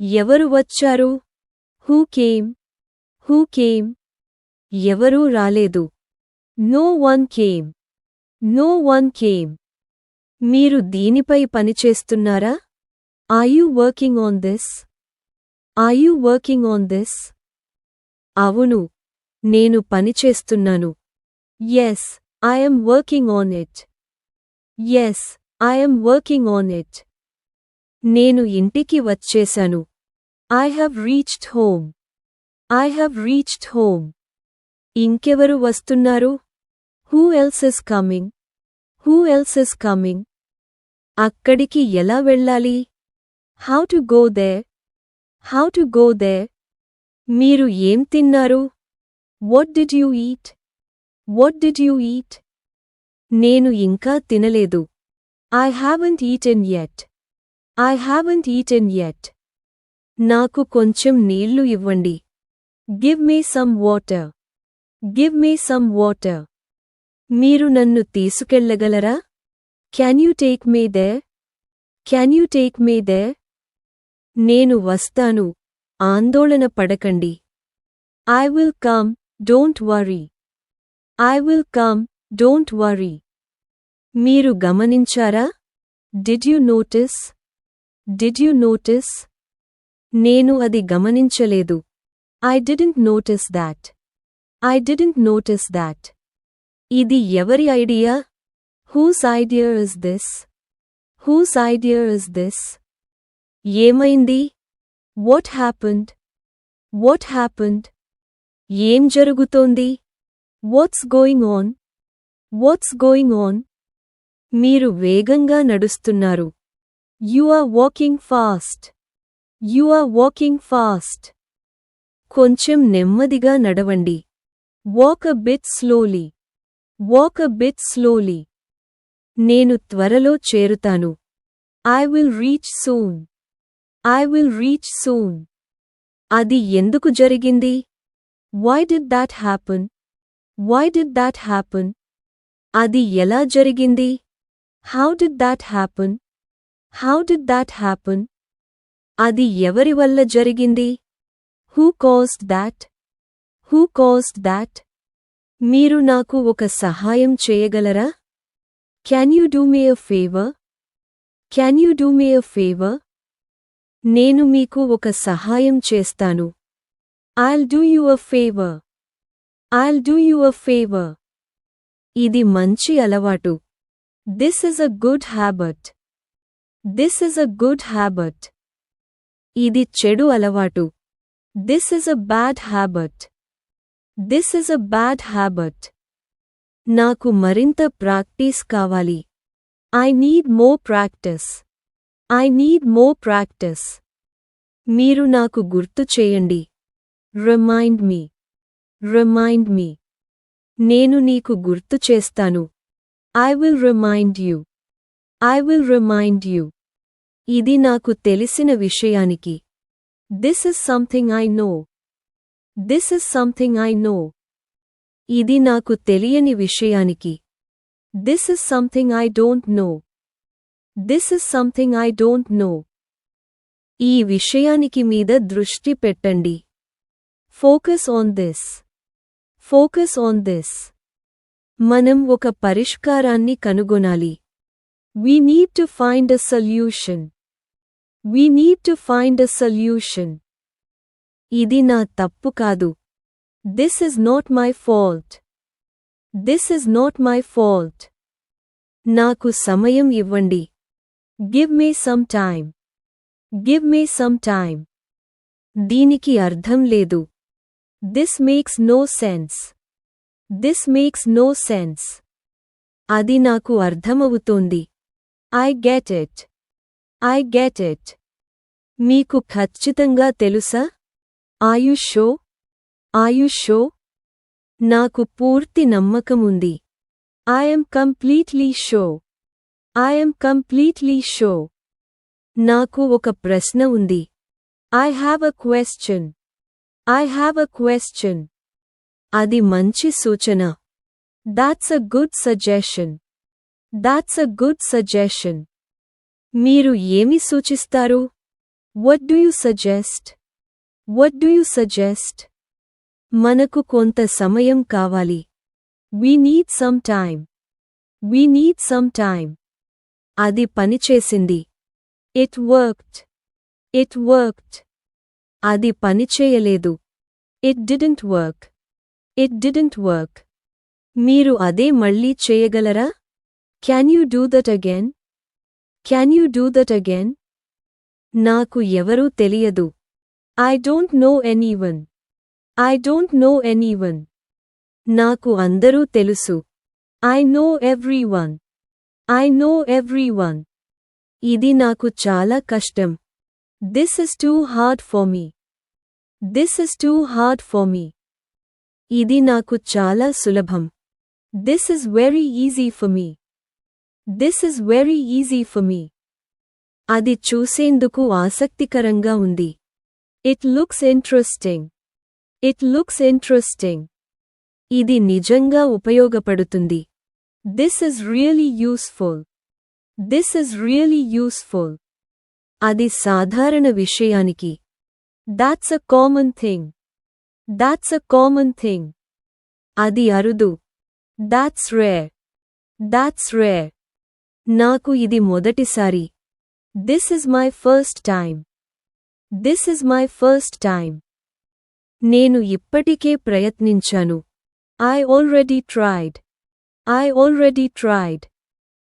ఎవరు వచ్చారు? Who came who came ఎవరూ రాలేదు. No one came no one came మీరు దీనిపై పనిచేస్తున్నారా are you working on this are you working on this అవును నేను పనిచేస్తున్నాను yes I'm working on it yes I'm working on it నేను ఇంటికి వచ్చేశాను. I have reached home I have reached home ఇంకెవరు వస్తున్నారు? Who else is coming who else is coming అక్కడికి ఎలా వెళ్ళాలి? How to go there how to go there మీరు ఏం తిన్నారు? What did you eat what did you eat నేను ఇంకా తినలేదు. I haven't eaten yet I haven't eaten yet నాకు కొంచెం నీళ్ళు ఇవ్వండి. Give me some water give me some water మీరు నన్ను తీసుకెళ్ళగలరా can you take me there can you take me there నేను వస్తాను. ఆందోళన పడకండి. I will come don't worry I will come don't worry మీరు గమనించారా? Did you notice did you notice నేను అది గమనించలేదు. I didn't notice that I didn't notice that ఇది ఎవరి idea? Whose idea is this whose idea is this ఏమైంది? What happened what happened ఏం జరుగుతోంది? What's going on what's going on మీరు వేగంగా నడుస్తున్నారు. You are walking fast you are walking fast కొంచెం నెమ్మదిగా నడవండి. Walk a bit slowly walk a bit slowly నేను త్వరలో చేరుతాను. I will reach soon I will reach soon అది ఎందుకు జరిగింది? Why did that happen why did that happen అది ఎలా జరిగింది? How did that happen how did that happen అది ఎవరి వల్ల జరిగింది? Who caused that who caused that మీరు నాకు ఒక సహాయం చేయగలరా? Can you do me a favour can you do me a favour నేను మీకు ఒక సహాయం చేస్తాను. I'll do you a favour I'll do you a favour ఇది మంచి అలవాటు. This is a good habit this is a good habit ఇది చెడు అలవాటు. This is a bad habit this is a bad habit నాకు మరింత ప్రాక్టీస్ కావాలి. I need more practice I need more practice మీరు నాకు గుర్తు చేయండి. రిమైండ్ మీ రిమైండ్ మీ నేను నీకు గుర్తు చేస్తాను. I will remind you I will remind you ఇది నాకు తెలిసిన విషయానికి. This is something I know this is something I know ఇది నాకు తెలియని విషయానికి. This is something I don't know this is something I don't know ఈ విషయానికి మీద దృష్టి పెట్టండి. Focus on this focus on this మనం ఒక పరిష్కారాన్ని కనుగొనాలి. We need to find a solution we need to find a solution ఇది నా తప్పు కాదు. This is not my fault this is not my fault నాకు సమయం ఇవ్వండి. Give me some time give me some time దీనికి అర్థం లేదు. This makes no sense this makes no sense అది నాకు అర్థమవుతోంది. I get it I get it మీకు ఖచ్చితంగా తెలుసా? ఆయుషో ఆయుషో నాకు పూర్తి నమ్మకముంది I'm completely sure I'm completely sure నాకు ఒక ప్రశ్న ఉంది. I have a question I have a question అది మంచి సూచన. That's a good suggestion that's a good suggestion మీరు ఏమి సూచిస్తారు? What do you suggest what do you suggest మనకు కొంత సమయం కావాలి. We need some time we need some time అది పనిచేసింది. ఇట్ వర్క్డ్ ఇట్ వర్క్డ్ అది పనిచేయలేదు. It didn't work it didn't work మీరు అదే మళ్ళీ చేయగలరా? Can you do that again can you do that again నాకు ఎవరూ తెలియదు. I don't know anyone I don't know anyone నాకు అందరూ తెలుసు. I know everyone I know everyone ఇది నాకు చాలా కష్టం. This is too hard for me this is too hard for me ఇది నాకు చాలా సులభం. This is very easy for me this is very easy for me అది చూసేందుకు ఆసక్తికరంగా ఉంది. It looks interesting it looks interesting ఇది నిజంగా ఉపయోగపడుతుంది. This is really useful this is really useful అది సాధారణ విషయానికి. That's a common thing that's a common thing అది అరుదు. దాట్స్ రేర్ దాట్స్ రేర్ నాకు ఇది మొదటిసారి. This is my first time this is my first time నేను ఇప్పటికే ప్రయత్నించాను. I already tried I already tried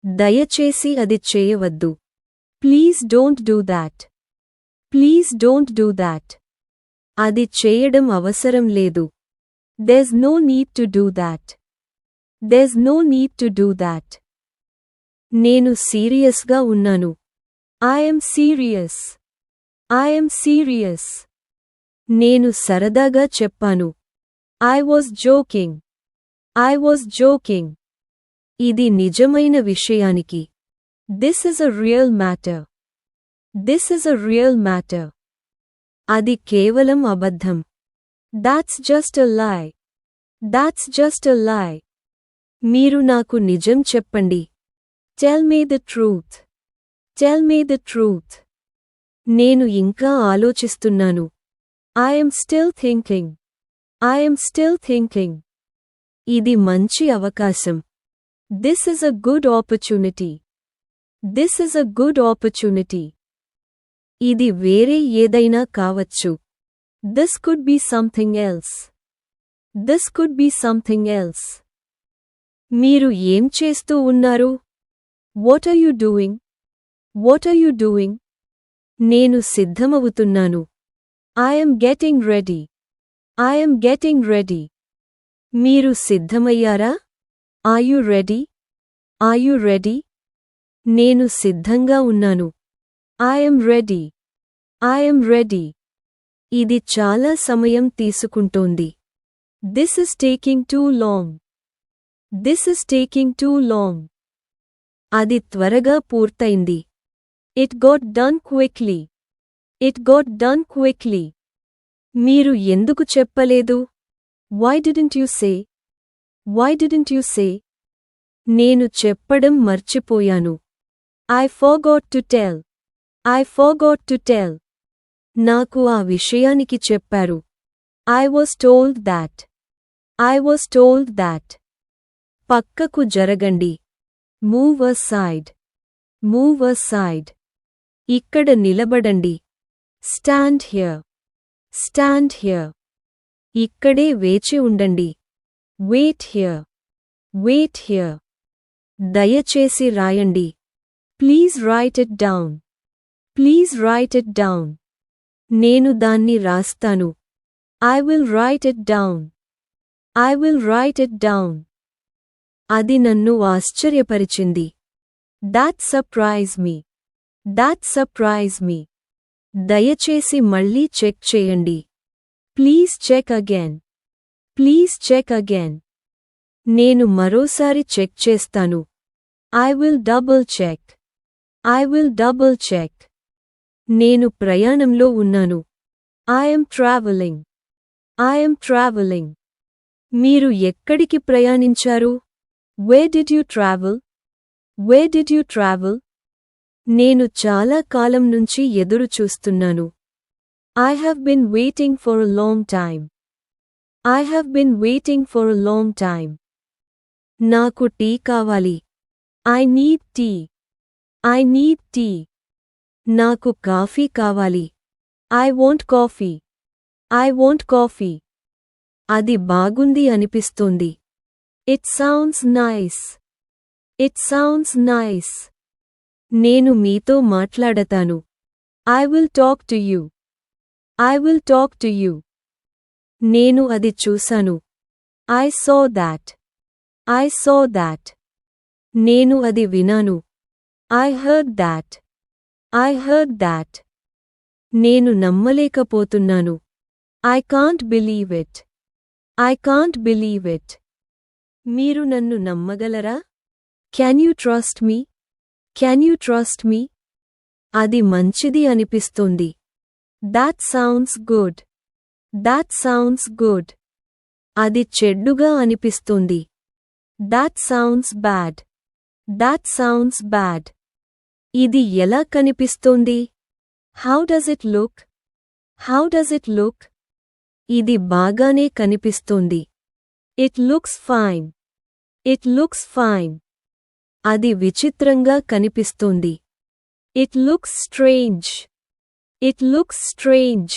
దయచేసి అది చేయవద్దు. Please don't do that please don't do that అది చేయడం అవసరం లేదు. There's no need to do that there's no need to do that నేను సీరియస్గా ఉన్నాను. ఐఎమ్ సీరియస్ ఐఎమ్ సీరియస్ నేను సరదాగా చెప్పాను. I was joking I was joking ఇది నిజమైన విషయానికి. This is a real matter this is a real matter అది కేవలం అబద్ధం. That's just a lie that's just a lie మీరు నాకు నిజం చెప్పండి. Tell me the truth tell me the truth నేను ఇంకా ఆలోచిస్తున్నాను. I'm still thinking I'm still thinking ఇది మంచి అవకాశం. This is a good opportunity this is a good opportunity ఇది వేరే ఏదైనా కావచ్చు. This could be something else this could be something else మీరు ఏం చేస్తూ ఉన్నారు? What are you doing what are you doing నేను సిద్ధమవుతున్నాను. I'm getting ready I'm getting ready మీరు సిద్ధమయ్యారా? ఆర్ రెడీ ఆర్ రెడీ నేను సిద్ధంగా ఉన్నాను. ఐఎమ్ రెడీ ఐఎమ్ రెడీ ఇది చాలా సమయం తీసుకుంటోంది. This is taking too long this is taking too long అది త్వరగా పూర్తయింది. It got done quickly it got done quickly మీరు ఎందుకు చెప్పలేదు? Why didn't you say why didn't you say నేను చెప్పడం మర్చిపోయాను. I forgot to tell I forgot to tell నాకు ఆ విషయానికి చెప్పారు. I was told that I was told that పక్కకు జరగండి. Move aside move aside ఇక్కడ నిలబడండి. స్టాండ్ హియర్ స్టాండ్ హియర్ ఇక్కడే వేచి ఉండండి. వెయిట్ హియర్ వెయిట్ హియర్ దయచేసి రాయండి. Please write it down please write it down నేను దాన్ని రాస్తాను. I will write it down I will write it down అది నన్ను ఆశ్చర్యపరిచింది. That surprise me that surprise me దయచేసి మళ్ళీ చెక్ చేయండి. Please check again please check again నేను మరోసారి చెక్ చేస్తాను. I will double check I will double check నేను ప్రయాణంలో ఉన్నాను. ఐఎమ్ ట్రావెలింగ్ ఐఎమ్ ట్రావెలింగ్ మీరు ఎక్కడికి ప్రయాణించారు? Where did you travel where did you travel నేను చాలా కాలం నుంచి ఎదురు చూస్తున్నాను. I have been waiting for a long time I have been waiting for a long time నాకు టీ కావాలి. I need tea I need tea నాకు coffee కావాలి. I want coffee I want coffee అది బాగుంది అనిపిస్తోంది. it sounds nice it sounds nice నేను మీతో మాట్లాడతాను I will talk to you I will talk to you నేను అది చూశాను I saw that I saw that నేను అది వినాను I heard that I heard that నేను నమ్మలేకపోతున్నాను I can't believe it I can't believe it మీరు నన్ను నమ్మగలరా? Can you trust me can you trust me అది మంచిది అనిపిస్తుంది. That sounds good that sounds good అది చెడ్డుగా అనిపిస్తుంది. That sounds bad that sounds bad ఇది ఎలా కనిపిస్తోంది? How does it look how does it look ఇది బాగానే కనిపిస్తోంది. It looks fine it looks fine అది విచిత్రంగా కనిపిస్తుంది. It looks strange it looks strange